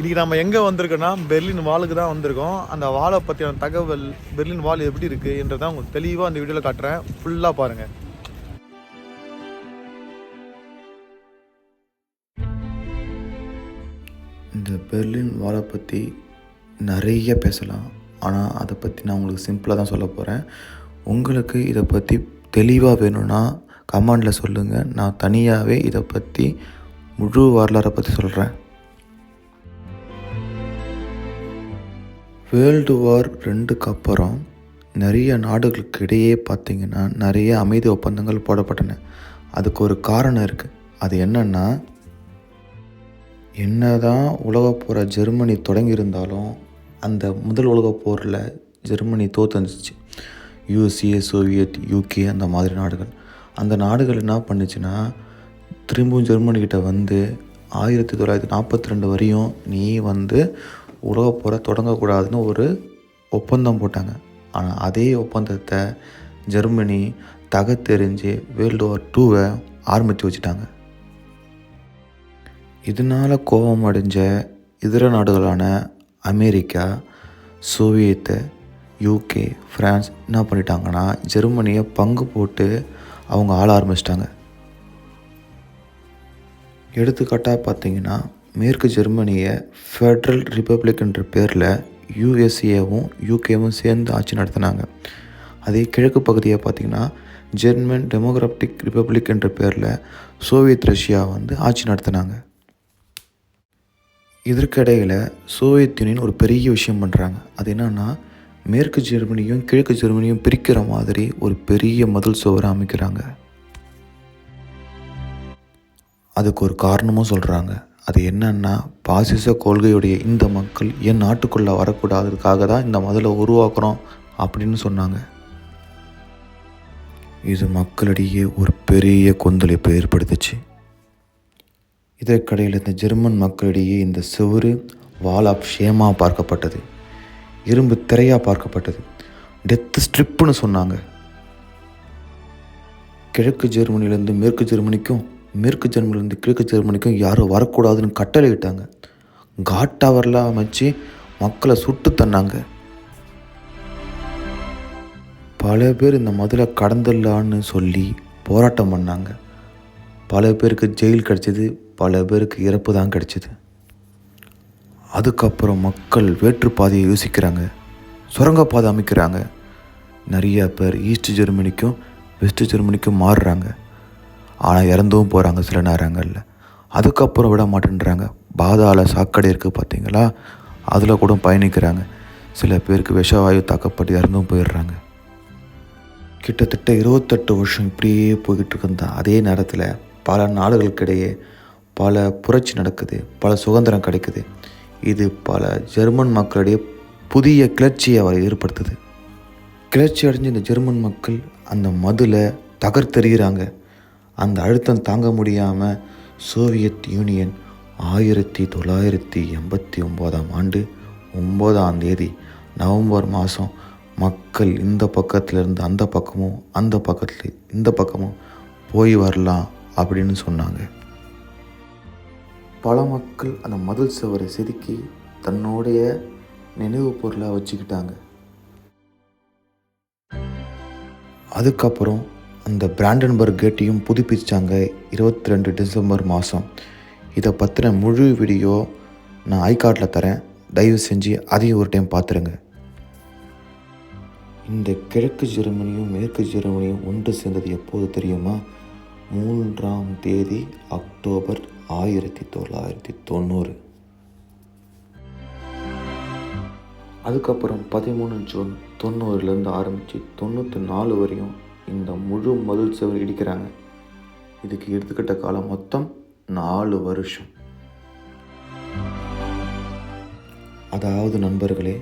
இன்றைக்கி நம்ம எங்கே வந்திருக்கோன்னா பெர்லின் வாலுக்கு தான் வந்திருக்கோம். அந்த வாலை பற்றியான தகவல் பெர்லின் வால் எப்படி இருக்குது என்றதை உங்களுக்கு தெளிவாக அந்த வீடியோவில் காட்டுறேன். ஃபுல்லாக பாருங்கள் இந்த பெர்லின் வாலை பற்றி நிறைய பேசலாம். ஆனால் அதை பற்றி நான் உங்களுக்கு சிம்பிளாக தான் சொல்ல போகிறேன் உங்களுக்கு இதை பற்றி தெளிவாக வேணும்னா கமெண்டில் சொல்லுங்கள் நான் தனியாகவே இதை பற்றி முழு வரலாறை பற்றி சொல்கிறேன் வேர்ல்டு வார் ரெண்டுக்கு அப்புறம் நிறைய நாடுகளுக்கு இடையே பார்த்திங்கன்னா நிறைய அமைதி ஒப்பந்தங்கள் போடப்பட்டன. அதுக்கு ஒரு காரணம் இருக்குது அது என்னென்னா என்னதான் உலகப் போரை ஜெர்மனி தொடங்கியிருந்தாலும் அந்த முதல் உலகப் போரில் ஜெர்மனி தோத்துருந்துச்சு யூஎஸ்ஏ சோவியத் யூகே அந்த மாதிரி நாடுகள். அந்த நாடுகள் என்ன பண்ணுச்சுன்னா திரும்பவும் ஜெர்மனிக்கிட்ட வந்து ஆயிரத்தி தொள்ளாயிரத்தி நாற்பத்தி ரெண்டு வரையும் நீ வந்து உலகப் போரை தொடங்கக்கூடாதுன்னு ஒரு ஒப்பந்தம் போட்டாங்க. ஆனால் அதே ஒப்பந்தத்தை ஜெர்மனி தகத்தெறிஞ்சு வேர்ல்டு வார் டூவை ஆரம்பித்து வச்சுட்டாங்க. இதனால் கோபம் அடைஞ்ச இதர நாடுகளான அமெரிக்கா சோவியத்து யூகே ஃப்ரான்ஸ் என்ன பண்ணிட்டாங்கன்னா ஜெர்மனியை பங்கு போட்டு அவங்க ஆள ஆரம்பிச்சிட்டாங்க. எடுத்துக்காட்டாக பார்த்தீங்கன்னா மேற்கு ஜெர்மனியை ஃபெட்ரல் ரிப்பப்ளிக் என்ற பேரில் யூஎஸ்ஏவும் யூகேவும் சேர்ந்து ஆட்சி நடத்தினாங்க. அதே கிழக்கு பகுதியை பார்த்திங்கன்னா ஜெர்மன் டெமோக்ராட்டிக் ரிப்பப்ளிக் என்ற பேரில் சோவியத் ரஷ்யா வந்து ஆட்சி நடத்தினாங்க. இதற்கிடையில் சோவியத் யூனியன் ஒரு பெரிய விஷயம் பண்ணுறாங்க அது என்னன்னா மேற்கு ஜெர்மனியும் கிழக்கு ஜெர்மனியும் பிரிக்கிற மாதிரி ஒரு பெரிய மதில் சுவரை அமைக்கிறாங்க. அதுக்கு ஒரு காரணமும் சொல்கிறாங்க அது என்னன்னா பாசிச கொள்கையுடைய இந்த மக்கள் என் நாட்டுக்குள்ளே வரக்கூடாததுக்காக தான் இந்த மதலை உருவாக்குறோம் அப்படின்னு சொன்னாங்க. இது மக்களிடையே ஒரு பெரிய கொந்தளிப்பை ஏற்படுத்துச்சு. இதற்கிடையில் இந்த ஜெர்மன் மக்களிடையே இந்த சுவரு வால் ஆஃப் ஷேமாக பார்க்கப்பட்டது. இரும்பு திரையாக பார்க்கப்பட்டது. டெத் ஸ்ட்ரிப்புன்னு சொன்னாங்க. கிழக்கு ஜெர்மனிலேருந்து மேற்கு ஜெர்மனிக்கும் மேற்கு ஜெர்மனிலேருந்து கிழக்கு ஜெர்மனிக்கும் யாரும் வரக்கூடாதுன்னு கட்டளையிட்டாங்க. காட்டவரெலாம் அமைச்சு மக்களை சுட்டு தன்னாங்க. பல பேர் இந்த மதுரை கடந்துடலான்னு சொல்லி போராட்டம் பண்ணாங்க. பல பேருக்கு ஜெயில் கிடச்சிது பல பேருக்கு இறப்பு தான் கிடச்சிது. அதுக்கப்புறம் மக்கள் வேற்றுப்பாதையை யோசிக்கிறாங்க சுரங்கப்பாதை அமைக்கிறாங்க. நிறைய பேர் ஈஸ்ட் ஜெர்மனிக்கும் வெஸ்ட் ஜெர்மனிக்கும் மாறுறாங்க. ஆனால் இறந்தும் போகிறாங்க சில நேரங்களில். அதுக்கப்புறம் விட மாட்டேன்றாங்க. பாதாள சாக்கடை இருக்குது பார்த்தீங்களா? அதில் கூட பயணிக்கிறாங்க. சில பேருக்கு விஷவாயு தாக்கப்பட்டு இறந்தும் போயிடுறாங்க. கிட்டத்தட்ட இருபத்தெட்டு வருஷம் இப்படியே போய்கிட்டு இருந்த அதே நேரத்தில் பல நாடுகளுக்கிடையே பல புரட்சி நடக்குது. பல சுதந்திரம் கிடைக்குது. இது பல ஜெர்மன் மக்களிடையே புதிய கிளர்ச்சியை அவர் ஏற்படுத்துது. கிளர்ச்சி அடைஞ்ச இந்த ஜெர்மன் மக்கள் அந்த மதுளை தகர்த்தெறிகிறாங்க. அந்த அழுத்தம் தாங்க முடியாமல் சோவியத் யூனியன் ஆயிரத்தி தொள்ளாயிரத்தி எண்பத்தி ஒம்போதாம் ஆண்டு ஒம்போதாம் தேதி நவம்பர் மாதம் மக்கள் இந்த பக்கத்துல இருந்து அந்த பக்கமும் அந்த பக்கத்தில் இந்த பக்கமும் போய் வரலாம் அப்படின்னு சொன்னாங்க. பல மக்கள் அந்த மதில் சுவரை செதுக்கி தன்னுடைய நினைவு பொருளாக வச்சுக்கிட்டாங்க. அதுக்கப்புறம் அந்த பிராண்டன்பர்க் கேட்டையும் புதுப்பிச்சாங்க இருபத்தி ரெண்டு டிசம்பர் மாதம் இதை பற்றின முழு வீடியோ நான் ஐகார்டில் தரேன். தயவு செஞ்சு அதையும் ஒரு டைம் பார்த்துருங்க இந்த கிழக்கு ஜெர்மனியும் மேற்கு ஜெர்மனியும் ஒன்று சேர்ந்தது எப்போது தெரியுமா? மூன்றாம் தேதி அக்டோபர் ஆயிரத்தி தொள்ளாயிரத்தி தொண்ணூறு. அதுக்கப்புறம் பதிமூணு ஜூன் தொண்ணூறுலேருந்து ஆரம்பித்து தொண்ணூற்றி நாலு வரையும் இந்த முழு மதில் சுவர் இடிக்கிறாங்க. இதுக்கு எடுத்துக்கிட்ட காலம் மொத்தம் நாலு வருஷம். அதாவது நண்பர்களே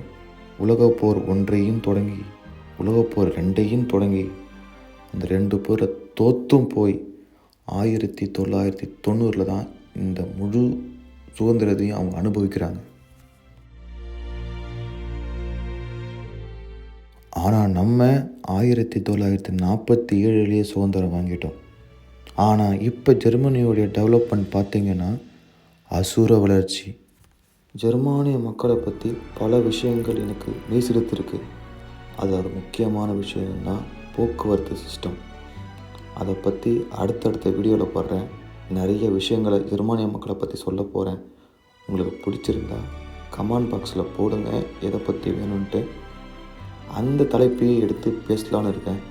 உலகப்போர் ஒன்றையும் தொடங்கி உலகப்போர் ரெண்டையும் தொடங்கி அந்த ரெண்டு பேரை தோத்தும் போய் ஆயிரத்தி தொள்ளாயிரத்தி தொண்ணூறில் தான் இந்த முழு சுதந்திரத்தையும் அவங்க அனுபவிக்கிறாங்க. ஆனால் நம்ம ஆயிரத்தி தொள்ளாயிரத்தி நாற்பத்தி ஏழுலேயே சுதந்திரம் வாங்கிட்டோம். ஆனால் இப்போ ஜெர்மனியோடைய டெவலப்மெண்ட் பார்த்திங்கன்னா அசுர வளர்ச்சி. ஜெர்மானிய மக்களை பற்றி பல விஷயங்கள் எனக்கு நீசிடுத்திருக்கு அது ஒரு முக்கியமான விஷயம்னா போக்குவரத்து சிஸ்டம் அதை பற்றி அடுத்தடுத்த வீடியோவில் போடுறேன். நிறைய விஷயங்களை ஜெர்மானிய மக்களை பற்றி சொல்ல போகிறேன் உங்களுக்கு பிடிச்சிருந்தா கமெண்ட் பாக்ஸில் போடுங்க. எதை பற்றி வேணும்ன்ட்டு அந்த தலைப்பையே எடுத்து பேசலான்னு இருக்கேன்.